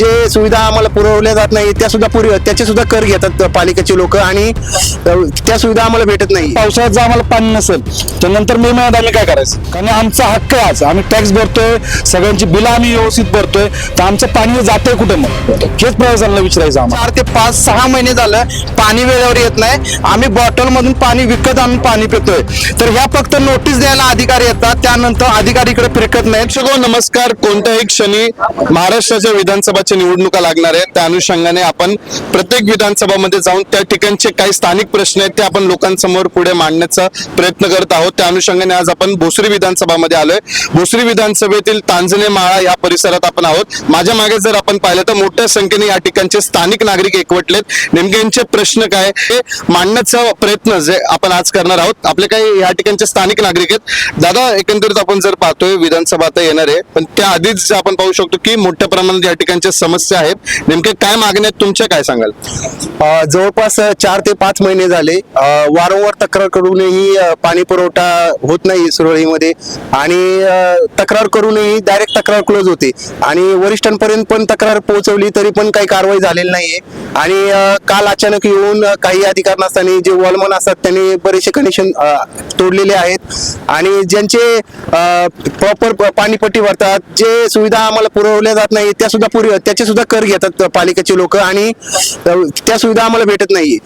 जे सुविधा आम्हाला पुरवल्या जात नाही त्या सुद्धा पुरी त्याचे सुद्धा कर घेतात पालिकेचे लोक आणि त्या सुविधा आम्हाला भेटत नाही. पावसाळ्यात जर आम्हाला पाणी नसेल तर नंतर मे महिन्यात आम्ही काय करायचं? कारण आमचा हक्क आहे आज. आम्ही टॅक्स भरतोय सगळ्यांची बिलं आम्ही व्यवस्थित भरतोय तर आमचं पाणी जातंय कुठे मग? हेच प्रशासनाला विचारायचं आम्हाला. चार ते पाच सहा महिने झालं पाणी वेळेवर येत नाही. आम्ही बॉटल मधून पाणी विकत आणून पाणी पितोय. तर ह्या फक्त नोटीस द्यायला अधिकारी येतात त्यानंतर अधिकारी इकडे फिरकत नाहीत. प्रेक्षको नमस्कार. कोणत्याही क्षणी महाराष्ट्राच्या विधानसभाच्या निवडणुका लागणार आहेत. त्या अनुषंगाने आपण प्रत्येक विधानसभामध्ये जाऊन त्या ठिकाणचे काही स्थानिक प्रश्न आहेत ते आपण लोकांसमोर पुढे मांडण्याचा प्रयत्न करत आहोत. त्या अनुषंगाने आज आपण भोसरी विधानसभामध्ये आलोय. भोसरी विधानसभेतील तांजणे माळा या परिसरात आपण आहोत. माझ्या मागे जर आपण पाहिलं तर मोठ्या संख्येने या ठिकाणचे स्थानिक नागरिक एकवटलेत. नेमके यांचे प्रश्न काय हे मांडण्याचा प्रयत्न जे आपण आज करणार आहोत. आपले काही या ठिकाणचे स्थानिक नागरिक आहेत. दादा एकंदरीत आपण जर पाहतोय विधानसभा आता येणार आहे. पण त्या आधीच आपण पाहू शकतो की मोठ्या प्रमाणात या ठिकाणचे समस्या आहेत. नेमके काय मागण्या आहेत? तुमच्या काय सांगाल? जवळपास चार ते पाच महिने झाले. वारंवार तक्रार करूनही पाणी पुरवठा होत नाही सुरळीमध्ये. आणि तक्रार करूनही डायरेक्ट तक्रार क्लोज होते. आणि वरिष्ठांपर्यंत पण तक्रार पोहोचवली तरी पण काही कारवाई झालेली नाहीये. आणि काल अचानक येऊन काही अधिकार नसताना जे वॉलमन असतात त्यांनी बरेचसे कनेक्शन तोडलेले आहेत. आणि ज्यांचे प्रॉपर पाणीपट्टी भरतात जे सुविधा आम्हाला पुरवल्या जात नाही त्या सुद्धा पुरी त्याचे सुद्धा कर घेतात पालिकेचे लोक आणि त्या सुविधा आम्हाला भेटत नाही.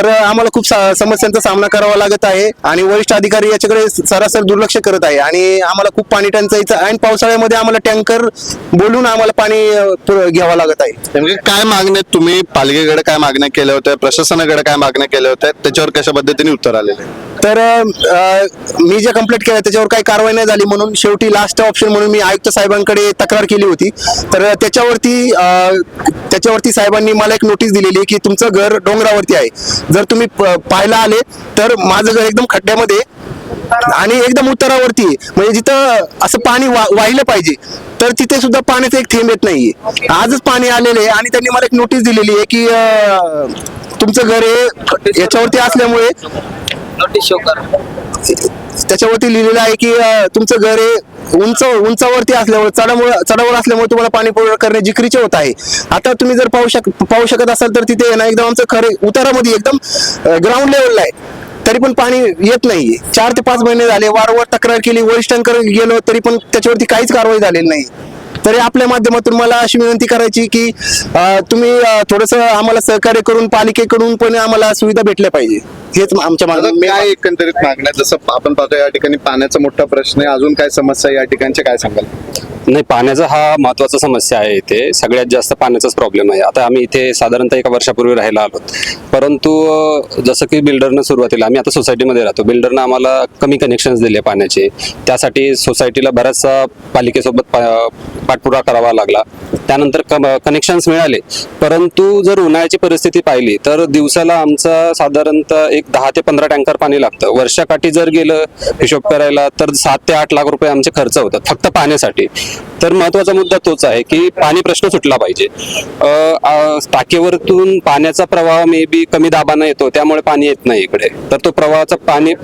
तर आम्हाला खूप सा- समस्यांचा सामना करावा लागत आहे आणि वरिष्ठ अधिकारी याच्याकडे सरासर दुर्लक्ष करत आहे आणि आम्हाला खूप पाणी टंचाईचं आणि पावसाळ्यामध्ये आम्हाला टँकर बोलून आम्हाला पाणी घ्यावं लागत आहे नेमके म्हणजे काय मागण्या तुम्ही पालिकेकडे काय मागण्या केल्या होत्या प्रशासनाकडे काय मागण्या केल्या होत्या त्याच्यावर कशा पद्धतीने उत्तर आलेलं आहे? तर मी जे कंप्लीट केलं त्याच्यावर काही कारवाई नाही झाली म्हणून शेवटी लास्ट ऑप्शन म्हणून मी आयुक्त साहेबांकडे तक्रार केली होती. तर त्याच्यावरती त्याच्यावरती साहेबांनी मला एक नोटीस दिलेली आहे की तुमचं घर डोंगरावरती आहे. जर तुम्ही पाहायला आले तर माझं घर एकदम खड्ड्यामध्ये आणि एकदम उत्तरावरती आहे. म्हणजे जिथं असं पाणी वा- वाहिलं पाहिजे तर तिथे सुद्धा पाण्याचं एक थेंब येत नाहीये. आजच पाणी आलेले आहे आणि त्यांनी मला एक नोटीस दिलेली आहे की तुमचं घर हे याच्यावरती असल्यामुळे त्याच्यावरती लिहिलेलं आहे की अं, तुमचं घर हे उंच उंचावरती असल्यामुळे चढामुळे चढावर असल्यामुळे तुम्हाला पाणी पुरवठा करणे जिकरीचे होत आहे. आता तुम्ही जर पाहू शक पाहू शकत असाल तर तिथे ना एकदम आमचं खरे उतारामध्ये एकदम ग्राउंड लेवलला आहे. तरी पण पाणी येत नाही चार ते पाच महिने झाले वारंवार तक्रार केली वरिष्ठांकडे गेलो तरी पण त्याच्यावरती काहीच कारवाई झालेली नाही. तरी आपल्या माध्यमातून मला अशी विनंती करायची की अं, तुम्ही थोडस आम्हाला सहकार्य करून पालिकेकडून पण आम्हाला सुविधा भेटल्या पाहिजे. हेच आमच्या मागणी काय एकंदरीत मागण्या? जसं आपण पाहतो या ठिकाणी पाण्याचा मोठा प्रश्न आहे. अजून काय समस्या आहे या ठिकाणचे काय सांगाल? नाही पाण्याचा हा महत्त्वाचा समस्या आहे इथे. सगळ्यात जास्त पाण्याचाच प्रॉब्लेम आहे. आता आम्ही इथे साधारणतः एका वर्षापूर्वी राहायला आलो परंतु जसं की बिल्डरनं सुरुवातीला आम्ही आता सोसायटीमध्ये राहतो. बिल्डरनं आम्हाला कमी कनेक्शन्स दिले पाण्याचे. त्यासाठी सोसायटीला बऱ्याचसा पालिकेसोबत पा- पाठपुरा करावा लागला. त्यानंतर कनेक्शन्स मिळाले. परंतु जर उन्हाळ्याची परिस्थिती पाहिली तर दिवसाला आमचा साधारणतः एक दहा ते पंधरा टँकर पाणी लागतं. वर्षाकाठी जर गेलं हिशोब करायला तर सात ते आठ लाख रुपये आमचे खर्च होतात फक्त पाण्यासाठी. तर महत्त्वाचा मुद्दा तोच आहे की पाणी प्रश्न सुटला पाहिजे. टाकीवरतून पाण्याचा प्रवाह मे बी कमी दाबानं येतो त्यामुळे पाणी येत नाही इकडे. तर तो प्रवाहाचा पाणी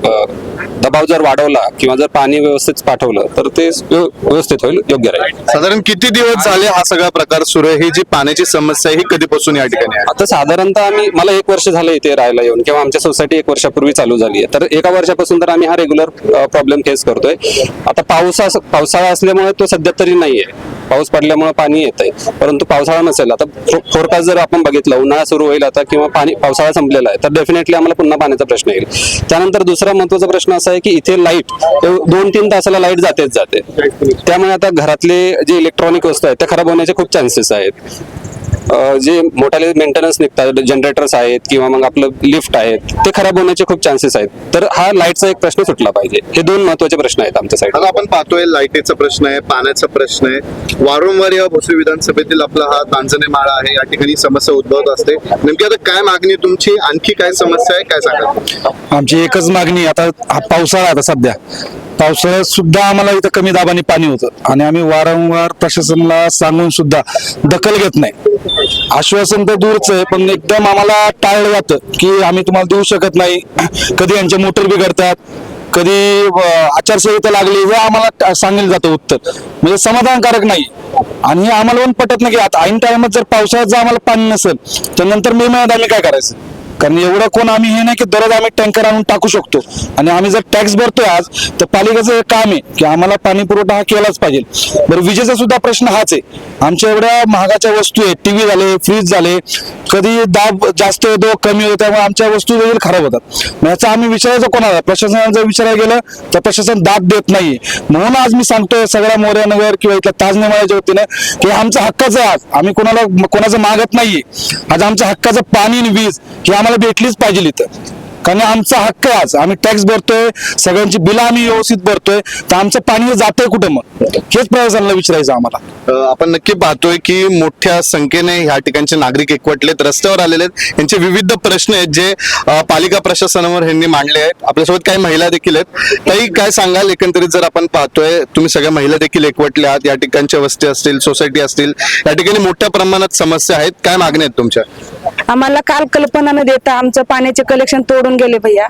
दबाव जर वाढवला किंवा जर पाणी व्यवस्थित पाठवलं तर ते व्यव- व्यवस्थित होईल योग्य राहील. साधारण किती दिवस झाले हा सगळा प्रकार सुरू आहे? ही जी पाण्याची समस्या ही कधीपासून या ठिकाणी आता साधारणतः आम्ही मला एक वर्ष झालं इथे राहायला येऊन किंवा आमच्या सोसायटी एक वर्षापूर्वी चालू झाली आहे. तर एका वर्षापासून तर आम्ही हा रेग्युलर प्रॉब्लेम फेस करतोय. आता पावसा पावसाळा असल्यामुळे तो सध्या तरी नाहीये. पाऊस पडल्यामुळे पाणी येत आहे. परंतु पावसाळा नसेल. आता फोरकास्ट जर आपण बघितलं उन्हाळा सुरू होईल आता किंवा पाणी पावसाळा संपलेला आहे तर डेफिनेटली आम्हाला पुन्हा पाण्याचा प्रश्न येईल. त्यानंतर दुसरा महत्त्वाचा प्रश्न असा आहे की इथे लाइट दोन तीन तासाला लाइट जातेच जाते. त्यामुळे आता घरातले जे इलेक्ट्रॉनिक वस्तू आहेत त्या खराब होण्याचे खूप चान्सेस आहेत. जे मोठाले मेंटेनन्स निघतात जनरेटर्स आहेत किंवा मग आपलं लिफ्ट आहेत ते खराब होण्याचे खूप चान्सेस आहेत. तर हा लाईटचा एक प्रश्न सुटला पाहिजे. हे दोन महत्त्वाचे प्रश्न आहेत आमच्या साईड आता आपण पाहतोय लाईटीचा प्रश्न आहे पाण्याचा प्रश्न आहे. वारंवार या भोसरी विधानसभेतील आपला हा तांजणे माळा आहे या ठिकाणी समस्या उद्भवत असते. नेमकी आता काय मागणी तुमची? आणखी काय समस्या आहे? काय सांगा आमची एकच मागणी आता हा पावसाळा आता सध्या. पावसाळ्यात सुद्धा आम्हाला इथं कमी दाबाने पाणी होतं. आणि आम्ही वारंवार प्रशासनाला सांगून सुद्धा दखल घेत नाही. आश्वासन तर दूरच आहे पण एकदम आम्हाला टाळलं जातं की आम्ही तुम्हाला देऊ शकत नाही. कधी यांचे मोटर बिघडतात कधी आचारसंहिता लागली हे आम्हाला सांगितलं जातं उत्तर. म्हणजे समाधानकारक नाही. आणि हे आम्हाला पण पटत नाही की आता ऐन टायमात जर पावसाळ्यात जर आम्हाला पाणी नसेल तर नंतर मे महिन्यात आम्ही काय करायचं? कारण एवढं कोण आम्ही हे नाही की दररोज आम्ही टँकर आणून टाकू शकतो. आणि आम्ही जर टॅक्स भरतोय आज तर पालिकेचं हे काम आहे की आम्हाला पाणी पुरवठा हा केलाच पाहिजे. बरं विजेचा सुद्धा प्रश्न हाच आहे. आमच्या एवढ्या महागाच्या वस्तू आहेत टीव्ही झाले फ्रीज झाले कधी दाब जास्त होतो कमी होतो त्यामुळे आमच्या वस्तू देखील खराब होतात. मग याचा आम्ही विचारायचं कोणाला? प्रशासनाला जर विचारायला गेलं तर प्रशासन दाद देत नाही म्हणून आज मी सांगतोय सगळ्या मोर्यानगर किंवा इथल्या ताजनेमाळ्याच्या वतीनं की आमचा हक्काचं आज. आम्ही कोणाला कोणाचं मागत नाहीये. आज आमच्या हक्काचं पाणी आणि वीज हे आम्हाला भेटलीच पाहिजे इथं. कारण आमचा हक्क आहे आज. आम्ही टॅक्स भरतोय सगळ्यांची बिलं आम्ही व्यवस्थित भरतोय तर आमचं पाणी जातंय कुठं मग? हेच प्रशासनाला विचारायचं आम्हाला. आपण नक्की पाहतोय की मोठ्या संख्येने ह्या ठिकाणचे नागरिक एकवटलेत रस्त्यावर आलेले आहेत. यांचे विविध प्रश्न आहेत जे पालिका प्रशासनावर ह्यांनी मांडले आहेत. आपल्यासोबत काही महिला देखील आहेत. ताई काय सांगाल? एकंदरीत जर आपण पाहतोय तुम्ही सगळ्या महिला देखील एकवटल्या आहात. या ठिकाणच्या वस्ती असतील सोसायटी असतील या ठिकाणी मोठ्या प्रमाणात समस्या आहेत. काय मागण्या आहेत तुमच्या? आम्हाला काल कल्पना न देता आमचं पाण्याचे कलेक्शन तोडून गेले भैया.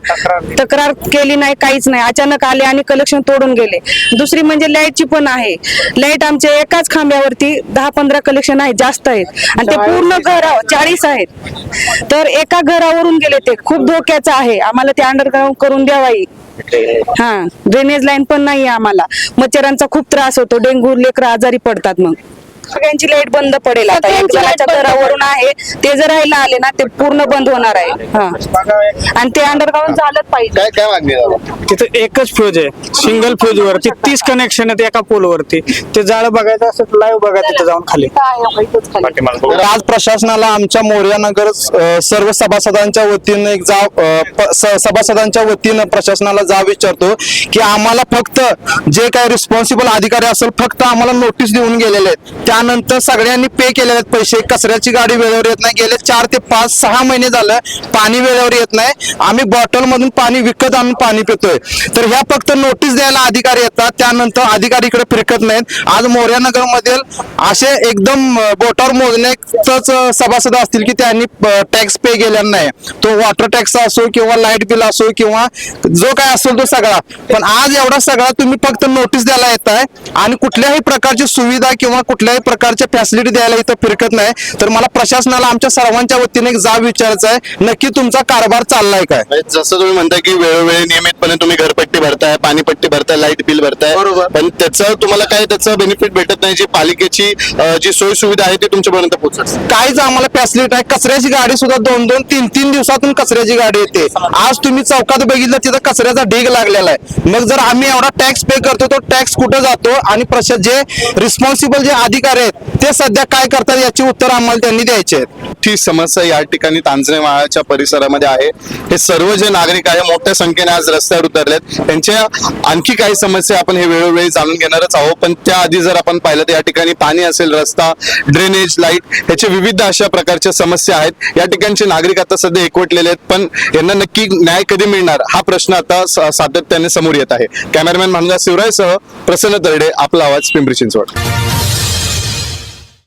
तक्रार केली नाही काहीच नाही. अचानक आले आणि कलेक्शन तोडून गेले. दुसरी म्हणजे लाईटची पण आहे. लाइट आमच्या एकाच खांब्यावरती दहा पंधरा कलेक्शन आहेत जास्त आहेत. आणि ते पूर्ण घरावर चाळीस आहेत. तर एका घरावरून गेले ते. खूप धोक्याचं आहे. आम्हाला ते अंडरग्राऊंड करून द्यावाई हा ड्रेनेज लाईन पण नाही आम्हाला. मच्छरांचा खूप त्रास होतो. डेंग्यू लेकर आजारी पडतात मग. सगळ्यांची लाइट बंद पडेल आता. एक जणाच्या घरावरून आहे ते जर राहायला आले ना ते पूर्ण बंद होणार आहे. हा. आणि ते अंडरग्राऊंड झालंच पाहिजे. काय काय मागणी आहे दादा? तिथं एकच फ्यूज आहे सिंगल फ्यूज वरती तीस कनेक्शन आहेत एका पोल वरती. ते जाळं बघायचं असेल लाईव्ह बघा तिथं जाऊन खाली. तर आज प्रशासनाला आमच्या मोर्यानगर अ, सर्व सभासदांच्या वतीनं एक जाब अ, प- स- सभासदांच्या वतीनं प्रशासनाला जाब विचारतो की आम्हाला फक्त जे काही रिस्पॉन्सिबल अधिकारी असेल फक्त आम्हाला नोटीस देऊन गेलेले आहेत. त्यानंतर सगळ्यांनी पे केलेले आहेत पैसे. कचऱ्याची गाडी वेळेवर येत नाही. गेले चार ते पाच सहा महिने झालं पाणी वेळेवर येत नाही. आम्ही बॉटलमधून पाणी विकत आणून पाणी पितोय. तर ह्या फक्त नोटीस द्यायला अधिकारी येतात. त्यानंतर अधिकारी इकडे फिरकत नाहीत. आज मोर्यानगर मधील असे एकदम बोटावर मोजण्यातच सभासद असतील की त्यांनी टॅक्स पे केलेला नाही. तो वॉटर टॅक्स असो किंवा लाइट बिल असो किंवा जो काय असेल तो सगळा. पण आज एवढा सगळा तुम्ही फक्त नोटीस द्यायला येत आहे आणि कुठल्याही प्रकारची सुविधा किंवा कुठल्याही प्रकारच्या फॅसिलिटी द्यायला इथं फिरकत नाही. तर मला प्रशासनाला आमच्या सर्वांच्या वतीने एक जाब विचारायचा आहे. नक्की तुमचा कारभार चाललाय काय? म्हणजे जसं तुम्ही म्हणताय की वेळोवेळी नियमितपणे तुम्ही घरपट्टी भरताय पाणीपट्टी भरताय लाइट बिल भरताय. बरोबर. पण त्याचं तुम्हाला काय त्याचं बेनिफिट भेटत नाही? जी पालिकेची जी सोय सुविधा आहे ती तुमच्यापर्यंत पोहोचत काहीच आम्हाला फॅसिलिटी आहे कचऱ्याची गाडी सुद्धा दोन दोन तीन तीन दिवसातून कचऱ्याची गाडी येते. आज तुम्ही चौकात बघितलं तिथं कचऱ्याचा ढीग लागलेला आहे. मग जर आम्ही एवढा टॅक्स पे करतो तो टॅक्स कुठं जातो? आणि जे रिस्पॉन्सिबल जे अधिकारी आहेत? ते सध्या काय करतात याची उत्तर आम्हाला त्यांनी द्यायचे आहेत. मोठी समस्या या ठिकाणी तांजणे माळाच्या परिसरामध्ये आहे. हे सर्व जे नागरिक आहे मोठ्या संख्येने आज रस्त्यावर उतरलेत. त्यांच्या आणखी काही समस्या आपण हे वेळोवेळी जाणून घेणारच आहोत. पण त्याआधी जर आपण पाहिलं तर या ठिकाणी पाणी असेल रस्ता ड्रेनेज लाइट ह्याचे विविध अशा प्रकारच्या समस्या आहेत. या ठिकाणचे नागरिक आता सध्या एकवटलेले आहेत पण यांना नक्की न्याय कधी मिळणार? हा प्रश्न आता सातत्याने समोर येत आहे. कॅमेरामॅन म्हणून शिवरायसह प्रसन्न तरडे आपला आवाज पिंपरी चिंचवड.